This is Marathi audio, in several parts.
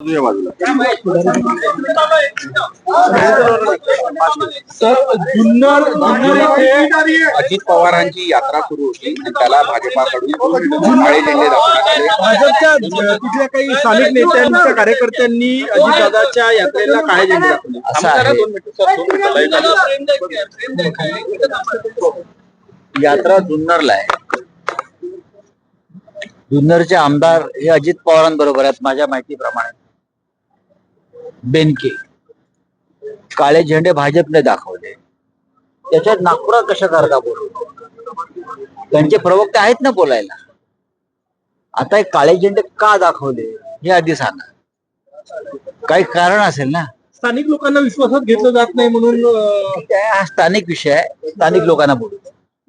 तुझ्या बाजूला तर जुन्नर जुन्नर येथे अजित पवारांची यात्रा सुरू होती आणि त्याला भाजपाकडून काळे झेंडे भाजपच्या तिथल्या काही स्थानिक नेत्यांच्या कार्यकर्त्यांनी अजितदादाच्या यात्रेला काळे झेंडे दाखवले. असं आहे. यात्रा जुन्नरला आहे. जुन्नरचे आमदार हे अजित पवारांबरोबर आहेत माझ्या माहितीप्रमाणे. बेनके काळे झेंडे भाजपने दाखवले. त्याच्यात नागपुरात कशा करता बोलू? त्यांचे प्रवक्ते आहेत ना बोलायला. आता हे काळे झेंडे का दाखवले हे आधी सांगा. काही कारण असेल ना? स्थानिक लोकांना विश्वासात घेतलं जात नाही म्हणून हा स्थानिक विषय आहे. स्थानिक लोकांना बोलू.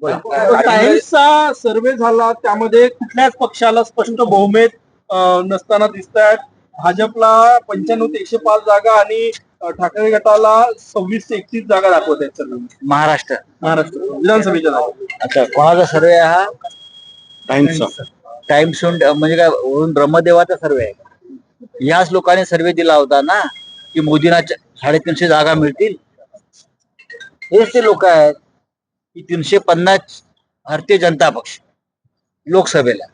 टाइम्सचा सर्वे झाला त्यामध्ये कुठल्याच पक्षाला स्पष्ट बहुमत नसताना दिसत आहेत भाजपला पंच्याण्णव ते एकशे पाच जागा आणि ठाकरे गटाला सव्वीस ते एकतीस जागा दाखवत आहेत सर्व महाराष्ट्र. महाराष्ट्र. विधानसभेच्या जागा. अच्छा कोणाचा सर्वे आहे हा. टाइम्स म्हणजे काय वरून ब्रह्मदेवाचा सर्वे आहे. का? याच लोकांनी सर्वे दिला होता ना की मोदींना च- साडेतीनशे जागा मिळतील? हेच ते लोक आहेत की तीनशे पन्नास भारतीय जनता पक्ष लोकसभेला.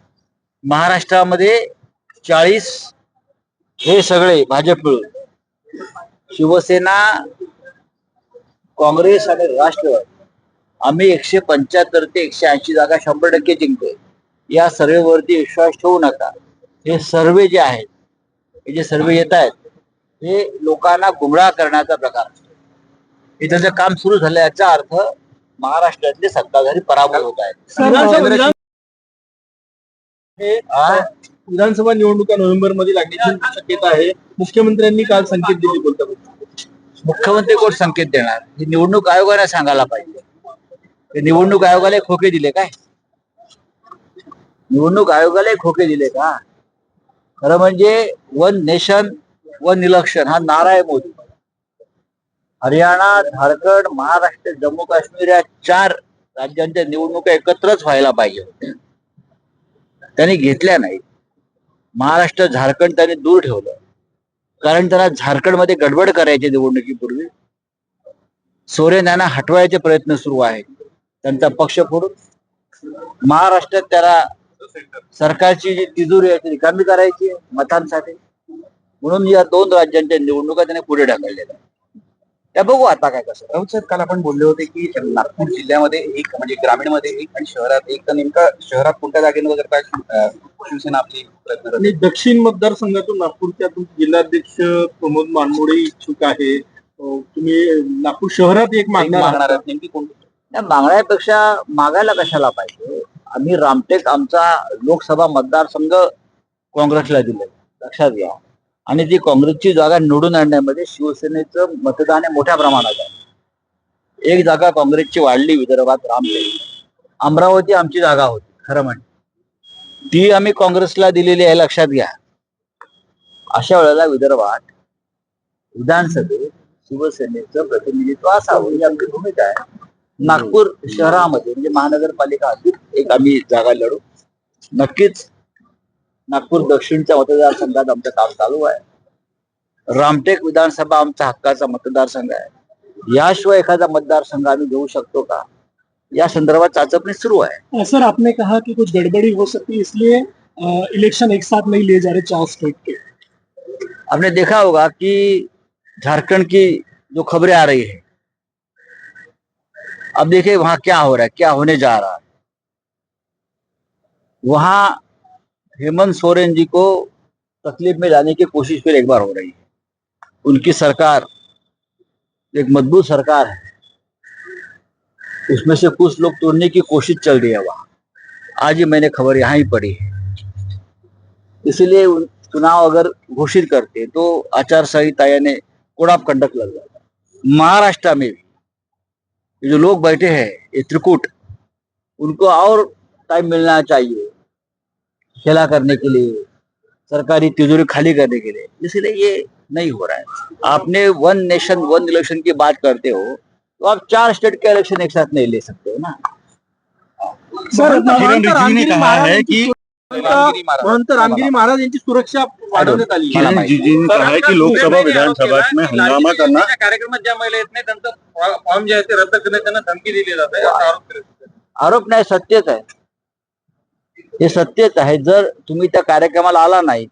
महाराष्ट्रामध्ये चाळीस हे सगळे भाजप मिळून शिवसेना काँग्रेस आणि राष्ट्रवादी आम्ही एकशे पंच्याहत्तर ते एकशे ऐंशी जागा शंभर टक्के जिंकतोय. या सर्वेवरती विश्वास ठेवू नका. हे सर्वे जे आहेत हे जे सर्वे येत आहेत हे लोकांना गुमराह करण्याचा प्रकार असतो. हे त्याचं काम सुरू झालं याचा अर्थ महाराष्ट्रातले सत्ताधारी पराभूत होत आहेत. हे? विधानसभा निवडणुका नोव्हेंबरमध्ये लागण्याची शक्यता आहे. मुख्यमंत्र्यांनी काल संकेत दिले बोलता. मुख्यमंत्री कोण संकेत देणार? हे निवडणूक आयोगाने सांगायला पाहिजे. ते निवडणूक आयोगाला खोके दिले काय? निवडणूक आयोगाला खोके दिले का? खरं म्हणजे वन नेशन वन इलेक्शन हा नारा आहे मोदी. हरियाणा झारखंड महाराष्ट्र जम्मू काश्मीर या चार राज्यांच्या निवडणुका एकत्रच व्हायला पाहिजे. त्यांनी घेतल्या नाही महाराष्ट्र झारखंड त्यांनी दूर ठेवलं. कारण त्यांना झारखंडमध्ये गडबड करायची निवडणुकीपूर्वी सोरेन यांना हटवायचे प्रयत्न सुरू आहेत. त्यांचा पक्ष फोडून महाराष्ट्रात त्याला सरकारची जी तिजोरी आहे ती रिकामी करायची आहे मतांसाठी. म्हणून या दोन राज्यांच्या निवडणुका त्याने पुढे ढकललेल्या त्या बघू आता काय कसं. राऊत साहेब काल आपण बोलले होते की नागपूर जिल्ह्यामध्ये एक म्हणजे ग्रामीणमध्ये एक आणि शहरात एक तर नेमका शहरात कोणत्या जागेवर करता शिवसेना आपली प्रयत्न आणि दक्षिण मतदारसंघातून नागपूरच्या जिल्हाध्यक्ष प्रमोद मानमोडे इच्छुक आहे. तुम्ही नागपूर शहरात एक मागणार आहात. नेमकी कोणती मागण्यापेक्षा मागायला कशाला पाहिजे? आम्ही रामटेक आमचा लोकसभा मतदारसंघ काँग्रेसला दिले लक्षात घ्या. आणि ती काँग्रेसची जागा निवडून आणण्यामध्ये शिवसेनेचं मतदान हे मोठ्या प्रमाणात आहे. एक जागा काँग्रेसची वाढली विदर्भात रामले अमरावती आमची जागा होती खरं म्हणजे ती आम्ही काँग्रेसला दिलेली आहे लक्षात घ्या. अशा वेळेला विदर्भात विधानसभेत शिवसेनेचं प्रतिनिधित्व असावं ही आमची भूमिका आहे. नागपूर शहरामध्ये म्हणजे महानगरपालिका एक आम्ही जागा लढू. नक्कीच नागपूर दक्षिणच्या मतदारसंघात आमचं काम चालू आहे. रामटेक विधानसभा आमचा हक्काचा मतदारसंघ आहे. याशिवाय एखादा मतदारसंघ आम्ही घेऊ शकतो का? या संदर्भात चाचपणी सुरू आहे. सर आपने कहा कि कुछ गड़बड़ी हो सकती है इसलिए इलेक्शन एक साथ नहीं लिए जा रहे चार स्टेट के। आपने देखा होगा कि झारखंड की जो खबरें आ रही है अब देखिए वहां क्या हो रहा है क्या होने जा रहा है। वहां हेमंत सोरेन जी को तकलीफ़ में लाने की कोशिश फिर एक बार हो रही है। उनकी सरकार, एक मज़बूत सरकार है। उसमें से कुछ लोग तोड़ने की कोशिश चल रही है वहाँ। आज ही मैंने खबर यहाँ ही पड़ी है। इसीलिए चुनाव अगर घोषित करते तो आचार संहिता यानी कोड ऑफ़ कंडक्ट लग जाता महाराष्ट्र में भी जो लोग बैठे हैं, ये त्रिकूट, उनको और टाइम मिलना चाहिए। खेला करने के लिए सरकारी तिजोरी खाली करने के लिए इसलिए ये नहीं हो रहा है आपने वन नेशन वन इलेक्शन की बात करते हो तो आप चार स्टेट के इलेक्शन एक साथ नहीं ले सकते हो ना सर ने कहा है कि रामगिरी महाराज. महंत रामगिरी महाराज यांची सुरक्षा वाढवण्यात आली किरण माहिती. रिजिजू ने है कि लोकसभा विधानसभा में हंगामा करना कार्यक्रमात ज्या महिला येत नाही त्यांचं फॉर्म जे आहे ते रद्द करण्यात त्यांना धमकी दिली जाते असा आरोप नाही सत्यच आहे हे सत्यच आहे. जर तुम्ही त्या कार्यक्रमाला आला नाही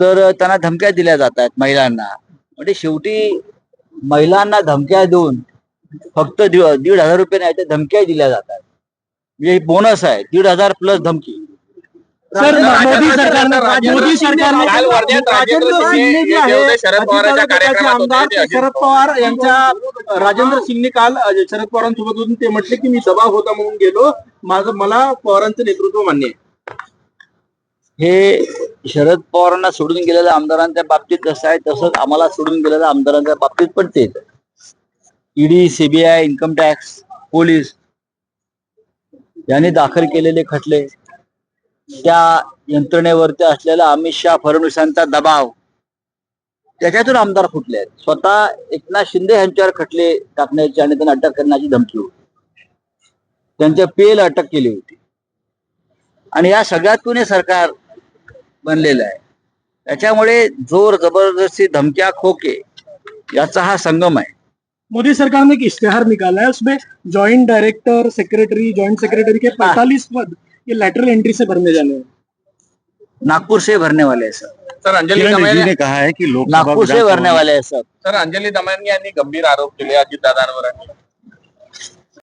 तर त्यांना धमक्या दिल्या जात आहेत महिलांना. म्हणजे शेवटी महिलांना धमक्या देऊन फक्त दि- दीड हजार रुपये नाही तर धमक्या दिल्या जातात. म्हणजे बोनस आहे. दीड हजार प्लस धमकी. सर मोदी सरकारने राजेंद्र मोदी सरकारने राजेंद्र शिंदे जे हे आहे, गटाचे आमदार ते ते शरद पवार यांच्या राजेंद्र सिंगने काल शरद पवारांसोबत होते ते म्हटले की मी दबाव होता म्हणून गेलो. माझं मला पवारांचं नेतृत्व मान्य आहे. हे शरद पवारांना सोडून गेलेल्या आमदारांच्या बाबतीत कसं आहे तसंच आम्हाला सोडून गेलेल्या आमदारांच्या बाबतीत पण तेच. ED CBI income tax police यांनी दाखल केलेले खटले. त्या यंत्रणेवरती असलेला अमित शहा फडणवीसांचा दबाव. त्याच्यातून आमदार फुटले आहेत. स्वतः एकनाथ शिंदे यांच्यावर खटले टाकण्याची आणि त्यांना अटक करण्याची धमकी होती. त्यांच्या पेल अटक केली होती. आणि या सगळ्यातून हे सरकार बनलेलं आहे. त्याच्यामुळे जोर जबरदस्ती धमक्या खोके याचा हा संगम आहे. मोदी सरकार ने एक इश्तेहार निकाला है उसमें joint director secretary joint secretary के 45 पद ये लेटरल एंट्री से भरने जाने हैं। नागपुर से भरने वाले हैं सब सर अंजली किरण रिजिजू दमानी ने कहा है कि लोकसभा नागपुर से भरने विधानसभा वाले हैं सब सर अंजली दमानी यांनी गंभीर आरोप केले अजितदादांवर.